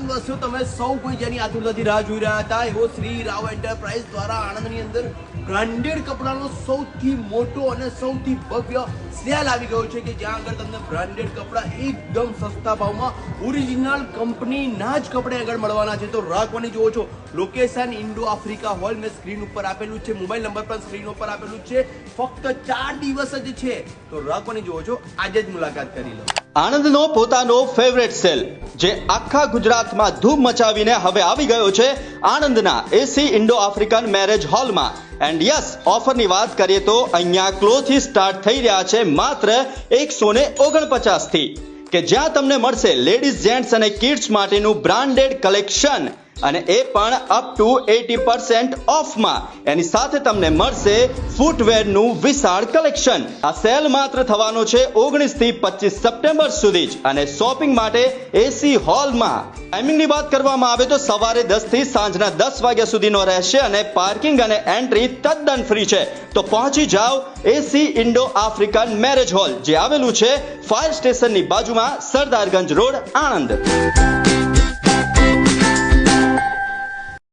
આણંદવાસીઓ તમે સૌ કોઈ જેની આતુરતાથી રાહ જોઈ રહ્યા હતા, એવો શ્રી રાવ એન્ટરપ્રાઇઝ દ્વારા આણંદની અંદર બ્રાન્ડેડ કપડાનો સૌથી મોટો અને સૌથી ભવ્ય સેલ આવી ગયો છે કે જ્યાં આગળ તમને બ્રાન્ડેડ કપડા એકદમ સસ્તા ભાવમાં ઓરિજિનલ કંપનીના જ કપડે આગળ મળવાના છે. તો રાખવાની જુઓ છો? લોકેશન ઇન્ડો આફ્રિકા હોલ મેં સ્ક્રીન ઉપર આપેલું છે મોબાઈલ નંબર પણ સ્ક્રીન ઉપર આપેલું છે. ફક્ત ચાર દિવસ જ છે. તો રાખવાની જુઓ છો? આજે જ મુલાકાત કરી લો. આણંદનો પોતાનો ફેવરેટ સેલ જે આખા ગુજરાતમાં ધૂમ મચાવીને હવે આવી ગયો છે આણંદના એસી ઇન્ડો આફ્રિકન મેરેજ હોલમાં એન્ડ યસ ઓફરની વાત કરીએ તો અહીંયા ક્લોથી સ્ટાર્ટ થઈ રહ્યા છે માત્ર એકસો ને ઓગણપચાસથી. કે જ્યાં તમને મળશે લેડીઝ જેન્ટ્સ અને કિડ્સ માટેનું બ્રાન્ડેડ કલેક્શન અને એ પણ અપ ટુ એટી પર્સન્ટ ઓફમાં એની સાથે તમને મળશે ફૂટવેરનું વિશાળ કલેક્શન આ સેલ માત્ર થવાનો છે ઓગણીસથી પચીસ સપ્ટેમ્બર સુધી જ અને શોપિંગ માટે એસી હોલમાં ટાઈમિંગની વાત કરવામાં આવે તો સવારે દસથી સાંજના દસ વાગ્યા સુધીનો રહેશે અને પાર્કિંગ અને એન્ટ્રી તદ્દન ફ્રી છે. તો પહોંચી જાઓ AC Indo African marriage hall જે આવેલું છે ફાયર સ્ટેશનની બાજુમાં સરદારગંજ રોડ, આણંદ.